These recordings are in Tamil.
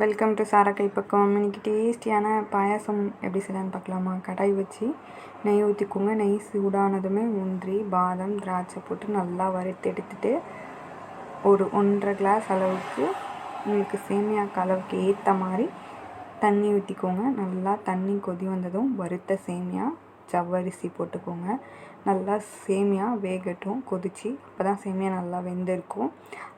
வெல்கம் டு சாரா கைப்பக்கம் இன்னைக்கு டேஸ்டியான பாயாசம் எப்படி செய்யலான்னு பார்க்கலாமா? கடாய் வச்சு நெய் ஊற்றிக்கோங்க நெய் சூடானதுமே முந்திரி பாதம் திராட்சை போட்டு நல்லா வறுத்து எடுத்துட்டு ஒரு ஒன்றரை கிளாஸ் அளவுக்கு உங்களுக்கு சேமியாக்கு அளவுக்கு ஏற்ற மாதிரி தண்ணி ஊற்றிக்கோங்க நல்லா தண்ணி கொதி வந்ததும் வறுத்த சேமியா ஜவ்வரிசி போட்டுக்கோங்க. நல்லா சேமியா வேகட்டும் கொதிச்சு அப்போ தான் சேமியா நல்லா வெந்திருக்கும்.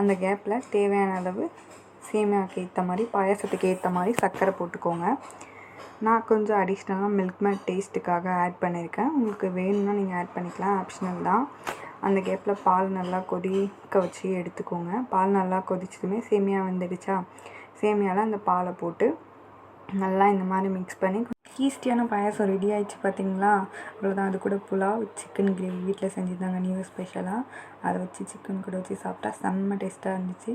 அந்த கேப்பில் தேவையான அளவு சேமியாவுக்கு ஏற்ற மாதிரி பாயாசத்துக்கு ஏற்ற மாதிரி சர்க்கரை போட்டுக்கோங்க. நான் கொஞ்சம் அடிஷ்னலாக மில்க் மேட் டேஸ்ட்டுக்காக ஆட் பண்ணியிருக்கேன் உங்களுக்கு வேணும்னா நீங்கள் ஆட் பண்ணிக்கலாம். ஆப்ஷனல் தான். அந்த கேப்பில் பால் நல்லா கொதிக்க வச்சு எடுத்துக்கோங்க. பால் நல்லா கொதிச்சதுமே சேமியா வந்துடுச்சா? சேமியாவில் அந்த பாலை போட்டு நல்லா இந்த மாதிரி மிக்ஸ் பண்ணி ஈஸ்டியான பாயாசம் ரெடி ஆயிடுச்சு பார்த்தீங்களா அவ்வளோதான் அது கூட புலாவ் சிக்கன் கிரேவி வீட்டில் செஞ்சுருந்தாங்க. நியூ ஸ்பெஷலாக அதை வச்சு சிக்கன் கூட வச்சு சாப்பிட்டா செம்ம டேஸ்ட்டாக இருந்துச்சு.